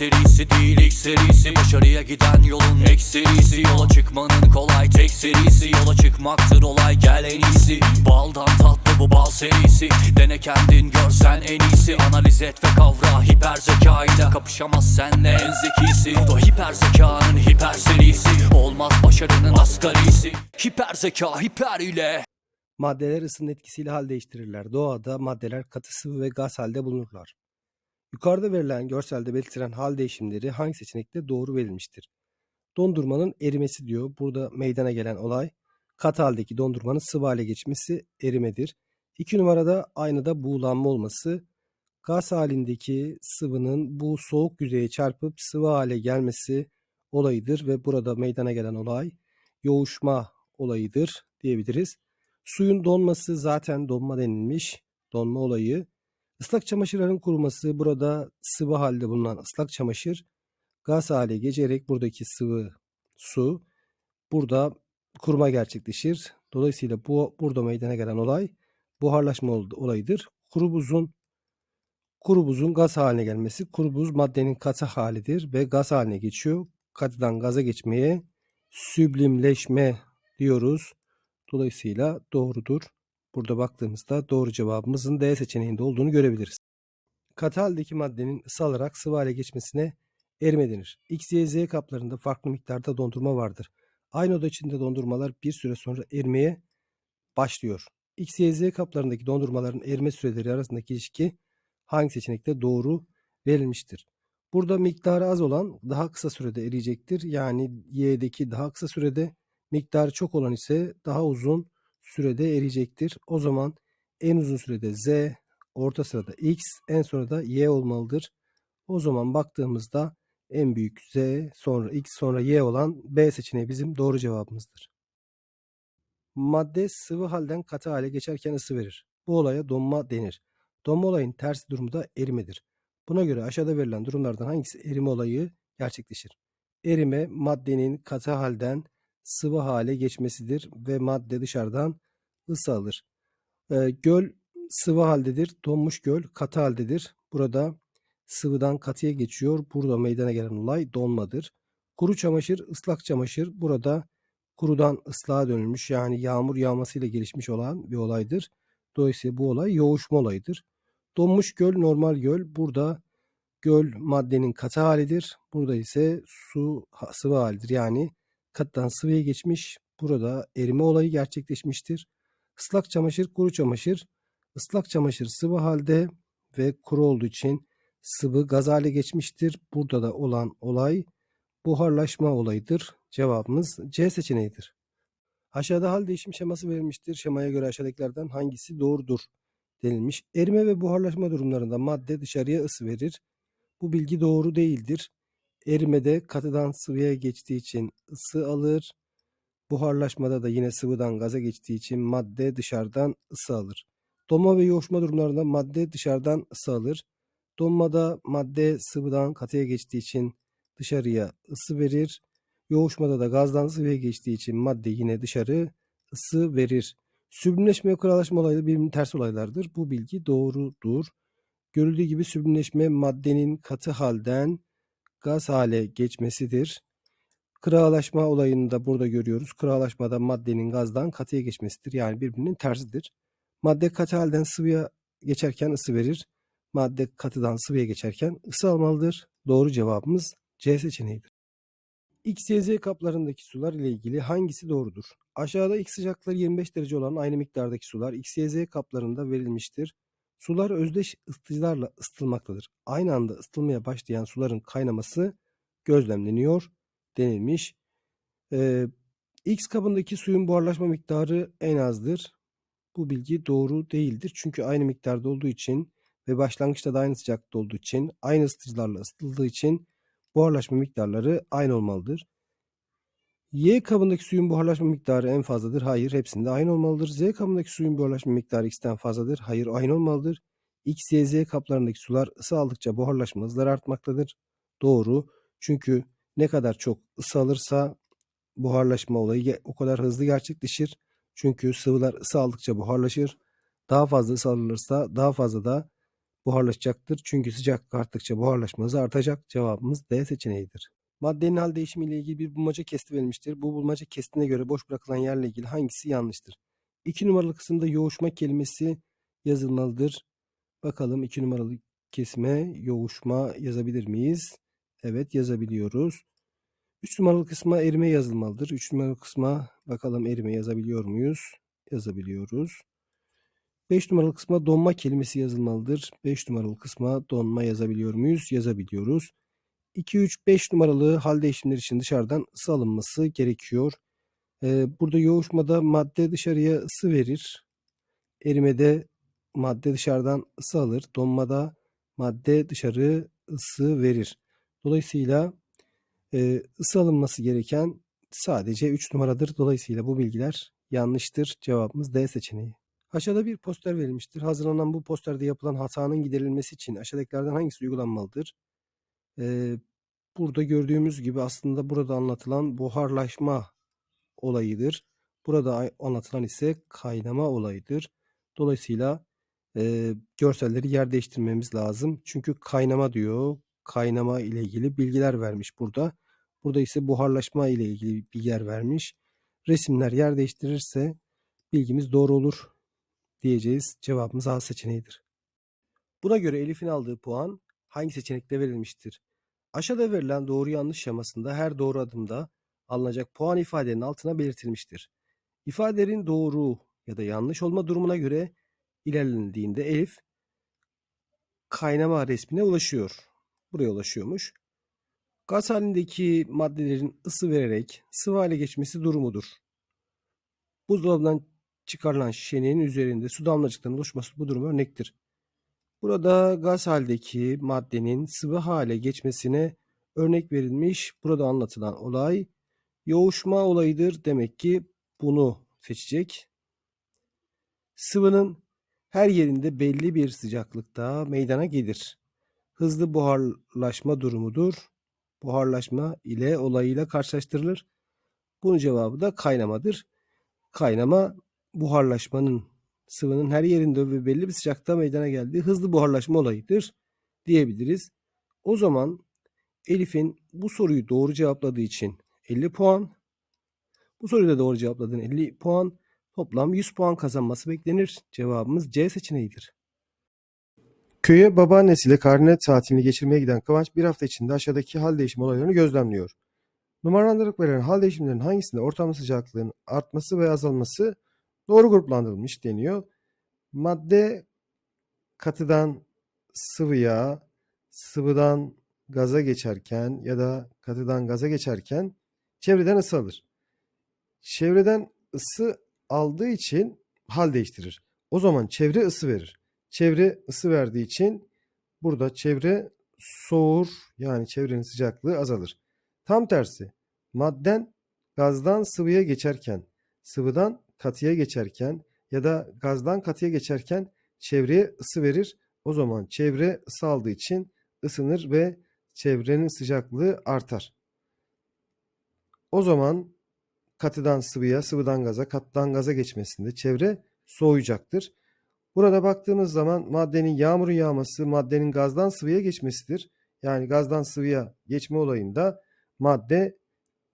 serisi değil ilk serisi. Başarıya giden yolun ek serisi. Yola çıkmanın kolay tek serisi. Yola çıkmaktır olay gel en iyisi. Baldan tatlı bu bal serisi. Dene kendin görsen en iyisi. Analiz et ve kavra hiper zekayla. Kapışamaz senle en zekisi. Bu da hiper zekanın hiper serisi. Olmaz başarının asgarisi. Hiper zeka hiper ile. Maddeler ısının etkisiyle hal değiştirirler. Doğada maddeler katı sıvı ve gaz halde bulunurlar. Yukarıda verilen görselde belirtilen hal değişimleri hangi seçenekte doğru verilmiştir? Dondurmanın erimesi diyor. Burada meydana gelen olay katı haldeki dondurmanın sıvı hale geçmesi erimedir. İki numarada aynada buğulanma olması gaz halindeki sıvının bu soğuk yüzeye çarpıp sıvı hale gelmesi olayıdır ve burada meydana gelen olay yoğuşma olayıdır diyebiliriz. Suyun donması zaten donma denilmiş. Donma olayı. Islak çamaşırların kuruması burada sıvı halde bulunan ıslak çamaşır gaz hale geçerek buradaki sıvı su burada kuruma gerçekleşir. Dolayısıyla bu burada meydana gelen olay buharlaşma ol- olayıdır. Kuru buzun kuru buzun gaz haline gelmesi kuru buz maddenin katı halidir ve gaz haline geçiyor. Katıdan gaza geçmeye süblimleşme diyoruz. Dolayısıyla doğrudur. Burada baktığımızda doğru cevabımızın D seçeneğinde olduğunu görebiliriz. Katı haldeki maddenin ısı alarak sıvı hale geçmesine erime denir. X, Y, Z kaplarında farklı miktarda dondurma vardır. Aynı oda içinde dondurmalar bir süre sonra erimeye başlıyor. X, Y, Z kaplarındaki dondurmaların erime süreleri arasındaki ilişki hangi seçenekte doğru verilmiştir? Burada miktarı az olan daha kısa sürede eriyecektir. Yani Y'deki daha kısa sürede, miktarı çok olan ise daha uzun sürede eriyecektir. O zaman en uzun sürede Z, orta sırada X, en sonra da Y olmalıdır. O zaman baktığımızda en büyük Z, sonra X, sonra Y olan B seçeneği bizim doğru cevabımızdır. Madde sıvı halden katı hale geçerken ısı verir. Bu olaya donma denir. Donma olayın tersi durumu da erimedir. Buna göre aşağıda verilen durumlardan hangisi erime olayı gerçekleşir? Erime maddenin katı halden sıvı hale geçmesidir ve madde dışarıdan ısı alır. Ee, göl sıvı haldedir. Donmuş göl katı haldedir. Burada sıvıdan katıya geçiyor. Burada meydana gelen olay donmadır. Kuru çamaşır, ıslak çamaşır burada kurudan ıslığa dönülmüş yani yağmur yağmasıyla gelişmiş olan bir olaydır. Dolayısıyla bu olay yoğuşma olayıdır. Donmuş göl normal göl. Burada göl maddenin katı halidir. Burada ise su sıvı halidir. Yani katıdan sıvıya geçmiş. Burada erime olayı gerçekleşmiştir. Islak çamaşır, kuru çamaşır. Islak çamaşır sıvı halde ve kuru olduğu için sıvı gaz hale geçmiştir. Burada da olan olay buharlaşma olayıdır. Cevabımız C seçeneğidir. Aşağıda hal değişim şeması verilmiştir. Şemaya göre aşağıdakilerden hangisi doğrudur denilmiş. Erime ve buharlaşma durumlarında madde dışarıya ısı verir. Bu bilgi doğru değildir. Erimede katıdan sıvıya geçtiği için ısı alır. Buharlaşmada da yine sıvıdan gaza geçtiği için madde dışarıdan ısı alır. Donma ve yoğuşma durumlarında madde dışarıdan ısı alır. Donmada madde sıvıdan katıya geçtiği için dışarıya ısı verir. Yoğuşmada da gazdan sıvıya geçtiği için madde yine dışarı ısı verir. Süblimleşme ve kıralaşma olayları birbirinin ters olaylardır. Bu bilgi doğrudur. Görüldüğü gibi süblimleşme maddenin katı halden gaz hale geçmesidir. Kıralaşma olayını da burada görüyoruz. Kıralaşmada maddenin gazdan katıya geçmesidir. Yani birbirinin tersidir. Madde katı halden sıvıya geçerken ısı verir. Madde katıdan sıvıya geçerken ısı almalıdır. Doğru cevabımız C seçeneğidir. X, Y, Z kaplarındaki sular ile ilgili hangisi doğrudur? Aşağıda X sıcaklığı 25 derece olan aynı miktardaki sular X, Y, Z kaplarında verilmiştir. Sular özdeş ısıtıcılarla ısıtılmaktadır. Aynı anda ısıtılmaya başlayan suların kaynaması gözlemleniyor denilmiş. Ee, X kabındaki suyun buharlaşma miktarı en azdır. Bu bilgi doğru değildir. Çünkü aynı miktarda olduğu için ve başlangıçta da aynı sıcaklıkta olduğu için, aynı ısıtıcılarla ısıtıldığı için buharlaşma miktarları aynı olmalıdır. Y kabındaki suyun buharlaşma miktarı en fazladır. Hayır, hepsinde aynı olmalıdır. Z kabındaki suyun buharlaşma miktarı X'ten fazladır. Hayır, aynı olmalıdır. X, Y, Z kaplarındaki sular ısı aldıkça buharlaşma hızları artmaktadır. Doğru. Çünkü ne kadar çok ısı alırsa buharlaşma olayı o kadar hızlı gerçekleşir. Çünkü sıvılar ısı aldıkça buharlaşır. Daha fazla ısı alınırsa daha fazla da buharlaşacaktır. Çünkü sıcaklık arttıkça buharlaşma hızı artacak. Cevabımız D seçeneğidir. Maddenin hal değişimi ile ilgili bir bulmaca kesti verilmiştir. Bu bulmaca kestine göre boş bırakılan yerle ilgili hangisi yanlıştır? 2 numaralı kısımda yoğuşma kelimesi yazılmalıdır. Bakalım 2 numaralı kesime yoğuşma yazabilir miyiz? Evet yazabiliyoruz. 3 numaralı kısma erime yazılmalıdır. 3 numaralı kısma bakalım erime yazabiliyor muyuz? Yazabiliyoruz. 5 numaralı kısma donma kelimesi yazılmalıdır. 5 numaralı kısma donma yazabiliyor muyuz? Yazabiliyoruz. 2, 3, 5 numaralı hal değişimleri için dışarıdan ısı alınması gerekiyor. Burada yoğuşmada madde dışarıya ısı verir. Erimede madde dışarıdan ısı alır. Donmada madde dışarı ısı verir. Dolayısıyla ısı alınması gereken sadece 3 numaradır. Dolayısıyla bu bilgiler yanlıştır. Cevabımız D seçeneği. Aşağıda bir poster verilmiştir. Hazırlanan bu posterde yapılan hatanın giderilmesi için aşağıdakilerden hangisi uygulanmalıdır? Burada gördüğümüz gibi aslında burada anlatılan buharlaşma olayıdır. Burada anlatılan ise kaynama olayıdır. Dolayısıyla e, görselleri yer değiştirmemiz lazım. Çünkü kaynama diyor. Kaynama ile ilgili bilgiler vermiş burada. Burada ise buharlaşma ile ilgili bilgiler vermiş. Resimler yer değiştirirse bilgimiz doğru olur diyeceğiz. Cevabımız A seçeneğidir. Buna göre Elif'in aldığı puan hangi seçenekte verilmiştir? Aşağıda verilen doğru yanlış şemasında her doğru adımda alınacak puan ifadenin altına belirtilmiştir. İfadelerin doğru ya da yanlış olma durumuna göre ilerlendiğinde Elif kaynama resmine ulaşıyor. Buraya ulaşıyormuş. Gaz halindeki maddelerin ısı vererek sıvı hale geçmesi durumudur. Buzdolabından çıkarılan şişenin üzerinde su damlacıklarının oluşması bu durum örnektir. Burada gaz haldeki maddenin sıvı hale geçmesine örnek verilmiş. Burada anlatılan olay yoğuşma olayıdır. Demek ki bunu seçecek. Sıvının her yerinde belli bir sıcaklıkta meydana gelir. Hızlı buharlaşma durumudur. Buharlaşma ile olayıyla karşılaştırılır. Bunun cevabı da kaynamadır. Kaynama buharlaşmanın sıvının her yerinde ve belli bir sıcakta meydana geldiği hızlı buharlaşma olayıdır diyebiliriz. O zaman Elif'in bu soruyu doğru cevapladığı için 50 puan, bu soruyu da doğru cevapladığın 50 puan, toplam 100 puan kazanması beklenir. Cevabımız C seçeneğidir. Köye babaannesiyle karne tatilini geçirmeye giden Kıvanç bir hafta içinde aşağıdaki hal değişimi olaylarını gözlemliyor. Numaralandırıp verilen hal değişimlerinin hangisinde ortam sıcaklığın artması ve azalması doğru gruplandırılmış deniyor. Madde katıdan sıvıya, sıvıdan gaza geçerken ya da katıdan gaza geçerken çevreden ısı alır. Çevreden ısı aldığı için hal değiştirir. O zaman çevre ısı verir. Çevre ısı verdiği için burada çevre soğur yani çevrenin sıcaklığı azalır. Tam tersi madden gazdan sıvıya geçerken, sıvıdan katıya geçerken ya da gazdan katıya geçerken çevreye ısı verir. O zaman çevre ısı aldığı için ısınır ve çevrenin sıcaklığı artar. O zaman katıdan sıvıya, sıvıdan gaza, katıdan gaza geçmesinde çevre soğuyacaktır. Burada baktığımız zaman maddenin yağmurun yağması maddenin gazdan sıvıya geçmesidir. Yani gazdan sıvıya geçme olayında madde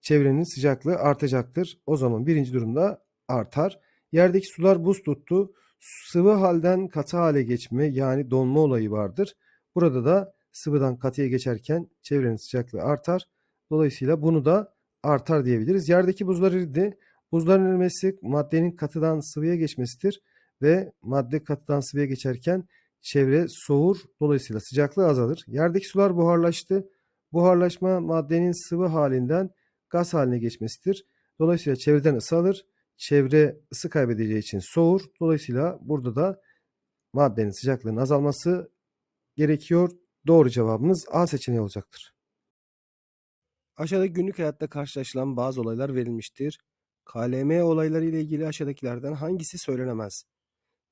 çevrenin sıcaklığı artacaktır. O zaman birinci durumda artar. Yerdeki sular buz tuttu. Sıvı halden katı hale geçme yani donma olayı vardır. Burada da sıvıdan katıya geçerken çevrenin sıcaklığı artar. Dolayısıyla bunu da artar diyebiliriz. Yerdeki buzlar eridi. Buzların erimesi maddenin katıdan sıvıya geçmesidir ve madde katıdan sıvıya geçerken çevre soğur. Dolayısıyla sıcaklığı azalır. Yerdeki sular buharlaştı. Buharlaşma maddenin sıvı halinden gaz haline geçmesidir. Dolayısıyla çevreden ısı alır. Çevre ısı kaybedeceği için soğur. Dolayısıyla burada da maddenin sıcaklığının azalması gerekiyor. Doğru cevabımız A seçeneği olacaktır. Aşağıda günlük hayatta karşılaşılan bazı olaylar verilmiştir. KLM olayları ile ilgili aşağıdakilerden hangisi söylenemez?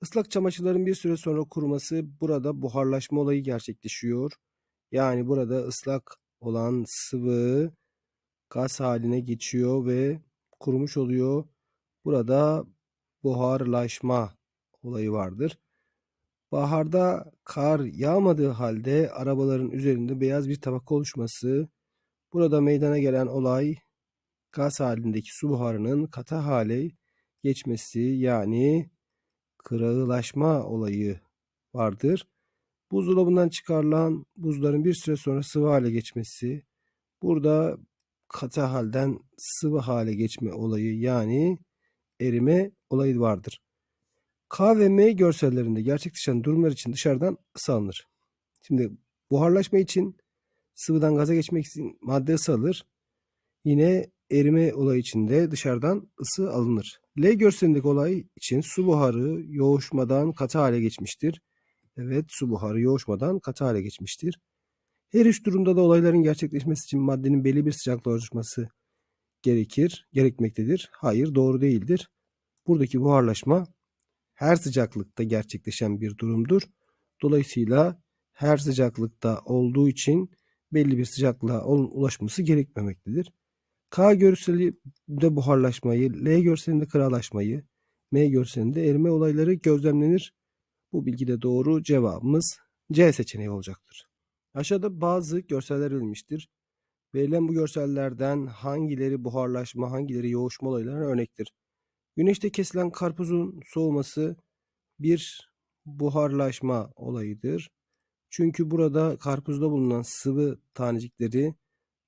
Islak çamaşırların bir süre sonra kuruması burada buharlaşma olayı gerçekleşiyor. Yani burada ıslak olan sıvı gaz haline geçiyor ve kurumuş oluyor. Burada buharlaşma olayı vardır. Baharda kar yağmadığı halde arabaların üzerinde beyaz bir tabaka oluşması. Burada meydana gelen olay gaz halindeki su buharının katı hale geçmesi yani kırağılaşma olayı vardır. Buzdolabından çıkarılan buzların bir süre sonra sıvı hale geçmesi. Burada katı halden sıvı hale geçme olayı yani erime olayı vardır. K ve M görsellerinde gerçekleşen durumlar için dışarıdan ısı alınır. Şimdi buharlaşma için sıvıdan gaza geçmek için madde ısı alır. Yine erime olayı için de dışarıdan ısı alınır. L görselindeki olay için su buharı yoğuşmadan katı hale geçmiştir. Evet su buharı yoğuşmadan katı hale geçmiştir. Her üç durumda da olayların gerçekleşmesi için maddenin belli bir sıcaklığa oluşması gerekir, gerekmektedir. Hayır doğru değildir. Buradaki buharlaşma her sıcaklıkta gerçekleşen bir durumdur. Dolayısıyla her sıcaklıkta olduğu için belli bir sıcaklığa ulaşması gerekmemektedir. K görselinde buharlaşmayı, L görselinde kıralaşmayı, M görselinde erime olayları gözlemlenir. Bu bilgi de doğru cevabımız C seçeneği olacaktır. Aşağıda bazı görseller verilmiştir. Verilen bu görsellerden hangileri buharlaşma, hangileri yoğuşma olaylarına örnektir? Güneşte kesilen karpuzun soğuması bir buharlaşma olayıdır. Çünkü burada karpuzda bulunan sıvı tanecikleri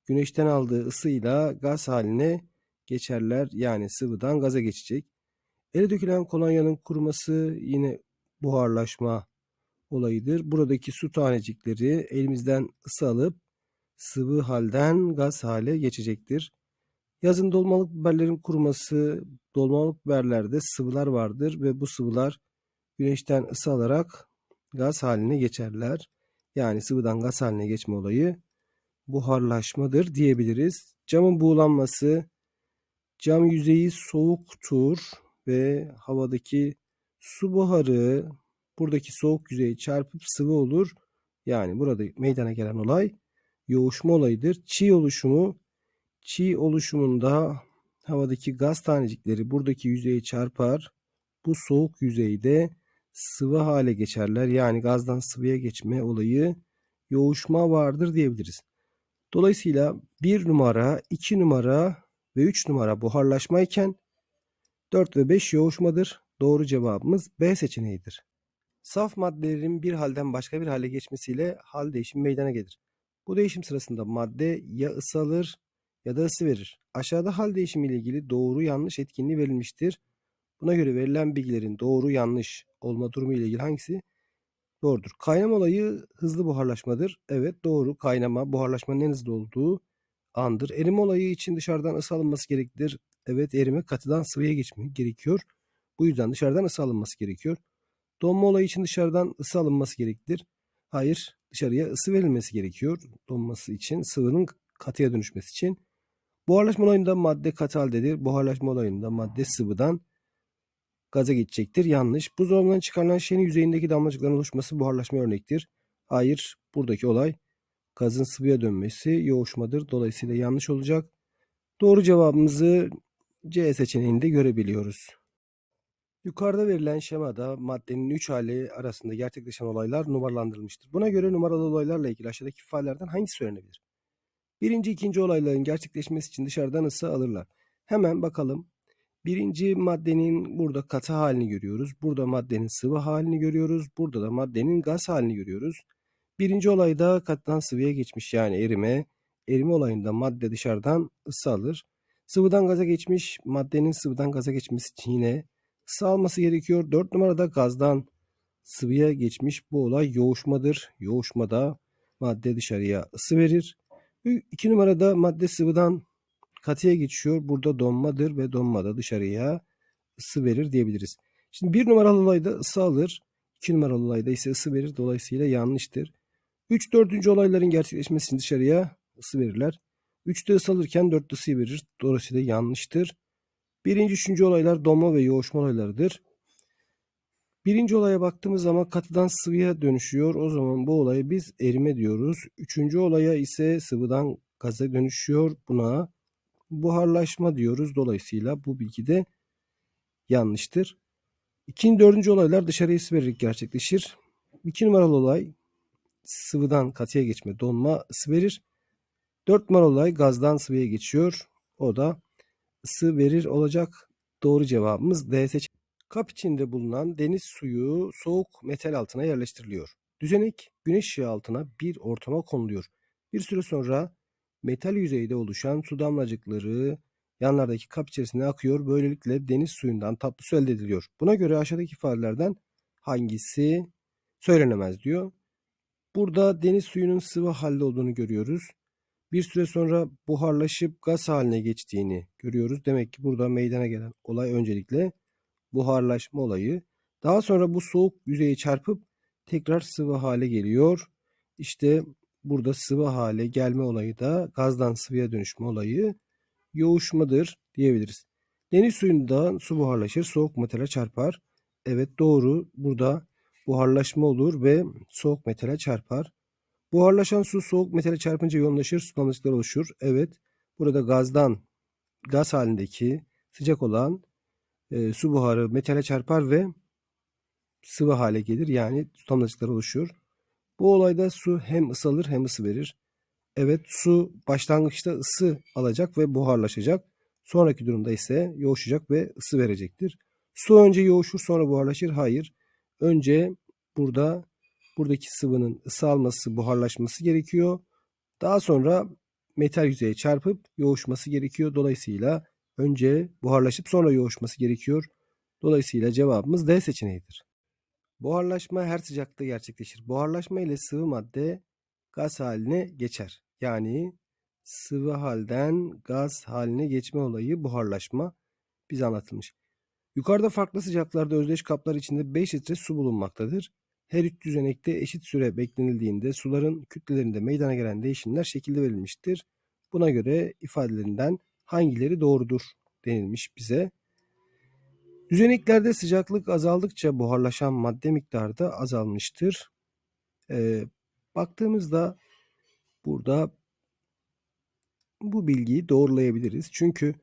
güneşten aldığı ısıyla gaz haline geçerler. Yani sıvıdan gaza geçecek. Ele dökülen kolonyanın kuruması yine buharlaşma olayıdır. Buradaki su tanecikleri elimizden ısı alıp sıvı halden gaz hale geçecektir. Yazın dolmalık biberlerin kuruması, dolmalık biberlerde sıvılar vardır ve bu sıvılar güneşten ısı alarak gaz haline geçerler. Yani sıvıdan gaz haline geçme olayı buharlaşmadır diyebiliriz. Camın buğulanması, cam yüzeyi soğuktur ve havadaki su buharı buradaki soğuk yüzeye çarpıp sıvı olur. Yani burada meydana gelen olay yoğuşma olayıdır. Çiğ oluşumu çiğ oluşumunda havadaki gaz tanecikleri buradaki yüzeye çarpar. Bu soğuk yüzeyde sıvı hale geçerler. Yani gazdan sıvıya geçme olayı yoğuşma vardır diyebiliriz. Dolayısıyla 1 numara, 2 numara ve 3 numara buharlaşma iken 4 ve 5 yoğuşmadır. Doğru cevabımız B seçeneğidir. Saf maddelerin bir halden başka bir hale geçmesiyle hal değişimi meydana gelir. Bu değişim sırasında madde ya ısı alır ya da ısı verir. Aşağıda hal değişimi ile ilgili doğru yanlış etkinliği verilmiştir. Buna göre verilen bilgilerin doğru yanlış olma durumu ile ilgili hangisi doğrudur? Kaynama olayı hızlı buharlaşmadır. Evet doğru. Kaynama buharlaşmanın en hızlı olduğu andır. Erime olayı için dışarıdan ısı alınması gerekir. Evet erime katıdan sıvıya geçme gerekiyor. Bu yüzden dışarıdan ısı alınması gerekiyor. Donma olayı için dışarıdan ısı alınması gerektir. Hayır, dışarıya ısı verilmesi gerekiyor donması için, sıvının katıya dönüşmesi için. Buharlaşma olayında madde katı haldedir. Buharlaşma olayında madde sıvıdan gaza geçecektir. Yanlış. Buzdolabından çıkarılan şeyin yüzeyindeki damlacıkların oluşması buharlaşma örnektir. Hayır, buradaki olay gazın sıvıya dönmesi yoğuşmadır. Dolayısıyla yanlış olacak. Doğru cevabımızı C seçeneğinde görebiliyoruz. Yukarıda verilen şemada maddenin 3 hali arasında gerçekleşen olaylar numaralandırılmıştır. Buna göre numaralı olaylarla ilgili aşağıdaki ifadelerden hangisi söylenebilir? Birinci, ikinci olayların gerçekleşmesi için dışarıdan ısı alırlar. Hemen bakalım. Birinci maddenin burada katı halini görüyoruz. Burada maddenin sıvı halini görüyoruz. Burada da maddenin gaz halini görüyoruz. Birinci olayda katıdan sıvıya geçmiş yani erime. Erime olayında madde dışarıdan ısı alır. Sıvıdan gaza geçmiş maddenin sıvıdan gaza geçmesi için yine ısı alması gerekiyor. 4 numarada gazdan sıvıya geçmiş bu olay yoğuşmadır. Yoğuşmada madde dışarıya ısı verir. 2 numarada madde sıvıdan katıya geçiyor. Burada donmadır ve donmada dışarıya ısı verir diyebiliriz. Şimdi bir numaralı olayda ısı alır. 2 numaralı olayda ise ısı verir. Dolayısıyla yanlıştır. 3 4. olayların gerçekleşmesi için dışarıya ısı verirler. 3'te ısı alırken 4'te ısı verir. Dolayısıyla yanlıştır. Birinci, üçüncü olaylar donma ve yoğuşma olaylarıdır. Birinci olaya baktığımız zaman katıdan sıvıya dönüşüyor. O zaman bu olaya biz erime diyoruz. Üçüncü olaya ise sıvıdan gaza dönüşüyor. Buna buharlaşma diyoruz. Dolayısıyla bu bilgi de yanlıştır. İkinci, dördüncü olaylar dışarıya ısı vererek gerçekleşir. 2 numaralı olay sıvıdan katıya geçme, donma, ısı verir. 4 numaralı olay gazdan sıvıya geçiyor. O da ısı verir olacak. Doğru cevabımız D seçeneği. Kap içinde bulunan deniz suyu soğuk metal altına yerleştiriliyor. Düzenek güneş ışığı altına bir ortama konuluyor. Bir süre sonra metal yüzeyde oluşan su damlacıkları yanlardaki kap içerisine akıyor. Böylelikle deniz suyundan tatlı su elde ediliyor. Buna göre aşağıdaki ifadelerden hangisi söylenemez diyor. Burada deniz suyunun sıvı halde olduğunu görüyoruz. Bir süre sonra buharlaşıp gaz haline geçtiğini görüyoruz. Demek ki burada meydana gelen olay öncelikle buharlaşma olayı. Daha sonra bu soğuk yüzeye çarpıp tekrar sıvı hale geliyor. İşte burada sıvı hale gelme olayı da gazdan sıvıya dönüşme olayı yoğuşmadır diyebiliriz. Deniz suyunda su buharlaşır, soğuk metale çarpar. Evet doğru. Burada buharlaşma olur ve soğuk metale çarpar. Buharlaşan su soğuk metale çarpınca yoğunlaşır, su damlacıkları oluşur. Evet. Burada gazdan gaz halindeki sıcak olan e, su buharı metale çarpar ve sıvı hale gelir. Yani su damlacıkları oluşur. Bu olayda su hem ısalır hem ısı verir. Evet su başlangıçta ısı alacak ve buharlaşacak. Sonraki durumda ise yoğuşacak ve ısı verecektir. Su önce yoğuşur sonra buharlaşır. Hayır. Önce burada buradaki sıvının ısı alması, buharlaşması gerekiyor. Daha sonra metal yüzeye çarpıp yoğuşması gerekiyor. Dolayısıyla önce buharlaşıp sonra yoğuşması gerekiyor. Dolayısıyla cevabımız D seçeneğidir. Buharlaşma her sıcakta gerçekleşir. Buharlaşma ile sıvı madde gaz haline geçer. Yani sıvı halden gaz haline geçme olayı buharlaşma bize anlatılmış. Yukarıda farklı sıcaklarda özdeş kaplar içinde 5 litre su bulunmaktadır. Her üç düzenekte eşit süre beklenildiğinde suların kütlelerinde meydana gelen değişimler şekilde verilmiştir. Buna göre ifadelerinden hangileri doğrudur denilmiş bize. Düzeneklerde sıcaklık azaldıkça buharlaşan madde miktarı da azalmıştır. Ee, baktığımızda burada bu bilgiyi doğrulayabiliriz. Çünkü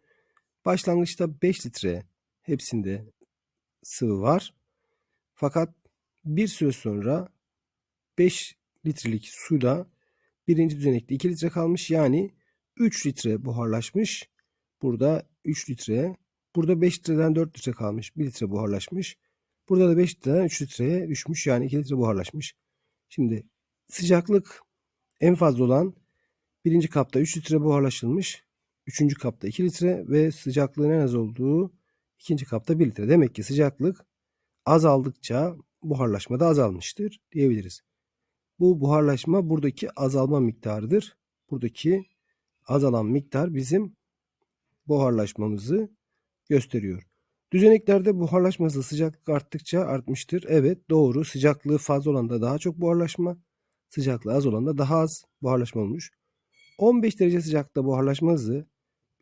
başlangıçta 5 litre hepsinde sıvı var. Fakat bir süre sonra 5 litrelik suda birinci düzenekte 2 litre kalmış. Yani 3 litre buharlaşmış. Burada 3 litre. Burada 5 litreden 4 litre kalmış. 1 litre buharlaşmış. Burada da 5 litreden 3 litreye düşmüş. Yani 2 litre buharlaşmış. Şimdi sıcaklık en fazla olan birinci kapta 3 litre buharlaşılmış. Üçüncü kapta 2 litre ve sıcaklığın en az olduğu ikinci kapta 1 litre. Demek ki sıcaklık azaldıkça buharlaşma da azalmıştır diyebiliriz. Bu buharlaşma buradaki azalma miktarıdır. Buradaki azalan miktar bizim buharlaşmamızı gösteriyor. Düzeneklerde buharlaşma hızı sıcaklık arttıkça artmıştır. Evet doğru sıcaklığı fazla olanda daha çok buharlaşma, sıcaklığı az olanda daha az buharlaşma olmuş. 15 derece sıcaklıkta buharlaşma hızı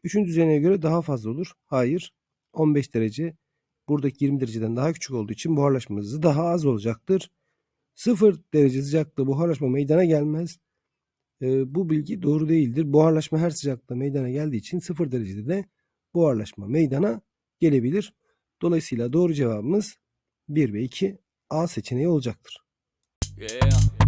3. düzeneye göre daha fazla olur. Hayır 15 derece buradaki 20 dereceden daha küçük olduğu için buharlaşma hızı daha az olacaktır. 0 derece sıcaklıkta buharlaşma meydana gelmez. Ee, bu bilgi doğru değildir. Buharlaşma her sıcaklıkta meydana geldiği için 0 derecede de buharlaşma meydana gelebilir. Dolayısıyla doğru cevabımız 1 ve 2 A seçeneği olacaktır. Yeah.